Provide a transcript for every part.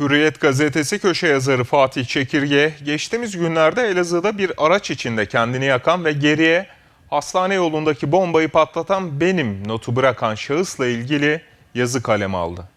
Hürriyet gazetesi köşe yazarı Fatih Çekirge, geçtiğimiz günlerde Elazığ'da bir araç içinde kendini yakan ve geriye hastane yolundaki bombayı patlatan benim notu bırakan şahısla ilgili yazı kaleme aldı.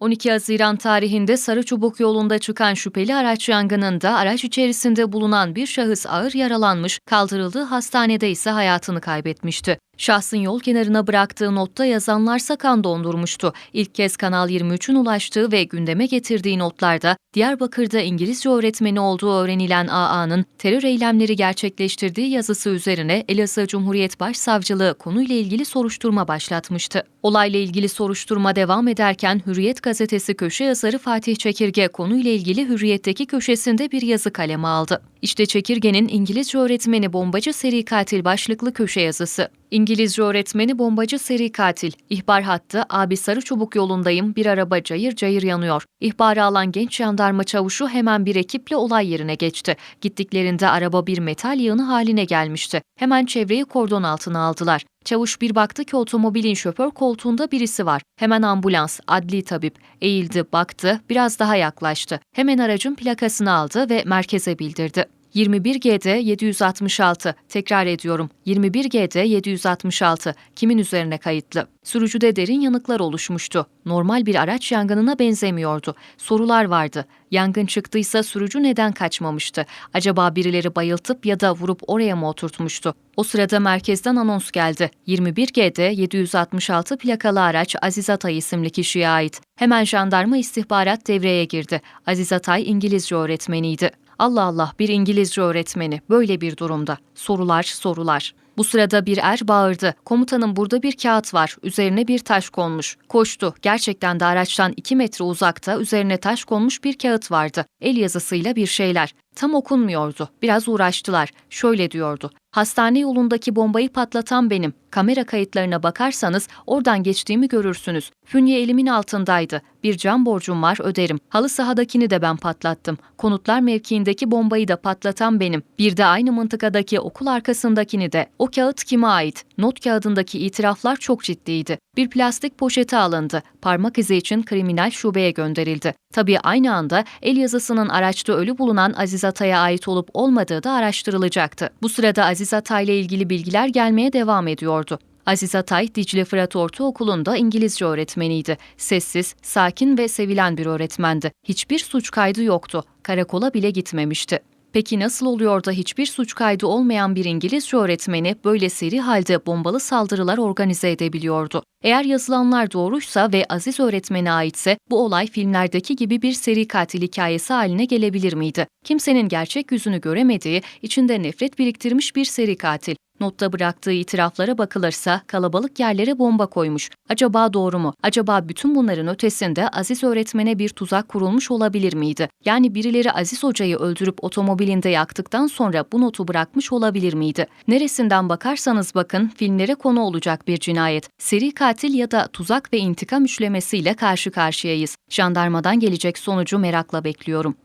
12 Haziran tarihinde Sarıçubuk yolunda çıkan şüpheli araç yangınında araç içerisinde bulunan bir şahıs ağır yaralanmış, kaldırıldığı hastanede ise hayatını kaybetmişti. Şahsın yol kenarına bıraktığı notta yazanlarsa kan dondurmuştu. İlk kez Kanal 23'ün ulaştığı ve gündeme getirdiği notlarda Diyarbakır'da İngilizce öğretmeni olduğu öğrenilen AA'nın terör eylemleri gerçekleştirdiği yazısı üzerine Elazığ Cumhuriyet Başsavcılığı konuyla ilgili soruşturma başlatmıştı. Olayla ilgili soruşturma devam ederken Hürriyet gazetesi köşe yazarı Fatih Çekirge konuyla ilgili Hürriyet'teki köşesinde bir yazı kaleme aldı. İşte Çekirge'nin İngilizce öğretmeni bombacı seri katil başlıklı köşe yazısı. İngilizce öğretmeni bombacı seri katil. İhbar hattı abi sarı çubuk yolundayım bir araba cayır cayır yanıyor. İhbarı alan genç jandarma çavuşu hemen bir ekiple olay yerine geçti. Gittiklerinde araba bir metal yığını haline gelmişti. Hemen çevreyi kordon altına aldılar. Çavuş bir baktı ki otomobilin şoför koltuğunda birisi var. Hemen ambulans, adli tabip. Eğildi, baktı, biraz daha yaklaştı. Hemen aracın plakasını aldı ve merkeze bildirdi. 21GD 766. Tekrar ediyorum. 21GD 766. Kimin üzerine kayıtlı? Sürücüde derin yanıklar oluşmuştu. Normal bir araç yangınına benzemiyordu. Sorular vardı. Yangın çıktıysa sürücü neden kaçmamıştı? Acaba birileri bayıltıp ya da vurup oraya mı oturtmuştu? O sırada merkezden anons geldi. 21GD 766 plakalı araç Aziz Atay isimli kişiye ait. Hemen jandarma istihbarat devreye girdi. Aziz Atay İngilizce öğretmeniydi. Allah Allah bir İngilizce öğretmeni böyle bir durumda. Sorular sorular. Bu sırada bir er bağırdı. Komutanım burada bir kağıt var. Üzerine bir taş konmuş. Koştu. Gerçekten de araçtan iki metre uzakta üzerine taş konmuş bir kağıt vardı. El yazısıyla bir şeyler. Tam okunmuyordu. Biraz uğraştılar. Şöyle diyordu. Hastane yolundaki bombayı patlatan benim. Kamera kayıtlarına bakarsanız oradan geçtiğimi görürsünüz. Fünye elimin altındaydı. Bir can borcum var öderim. Halı sahadakini de ben patlattım. Konutlar mevkiindeki bombayı da patlatan benim. Bir de aynı mıntıkadaki okul arkasındakini de. O kağıt kime ait? Not kağıdındaki itiraflar çok ciddiydi. Bir plastik poşete alındı. Parmak izi için kriminal şubeye gönderildi. Tabii aynı anda el yazısının araçta ölü bulunan Aziz Atay'a ait olup olmadığı da araştırılacaktı. Bu sırada Aziz Atay ile ilgili bilgiler gelmeye devam ediyordu. Aziz Atay, Dicle Fırat Ortaokulu'nda İngilizce öğretmeniydi. Sessiz, sakin ve sevilen bir öğretmendi. Hiçbir suç kaydı yoktu. Karakola bile gitmemişti. Peki nasıl oluyor da hiçbir suç kaydı olmayan bir İngilizce öğretmeni böyle seri halde bombalı saldırılar organize edebiliyordu? Eğer yazılanlar doğruysa ve Aziz öğretmene aitse bu olay filmlerdeki gibi bir seri katil hikayesi haline gelebilir miydi? Kimsenin gerçek yüzünü göremediği, içinde nefret biriktirmiş bir seri katil. Notta bıraktığı itiraflara bakılırsa kalabalık yerlere bomba koymuş. Acaba doğru mu? Acaba bütün bunların ötesinde Aziz öğretmene bir tuzak kurulmuş olabilir miydi? Yani birileri Aziz hocayı öldürüp otomobilinde yaktıktan sonra bu notu bırakmış olabilir miydi? Neresinden bakarsanız bakın filmlere konu olacak bir cinayet. Seri katil ya da tuzak ve intikam üçlemesiyle karşı karşıyayız. Jandarmadan gelecek sonucu merakla bekliyorum.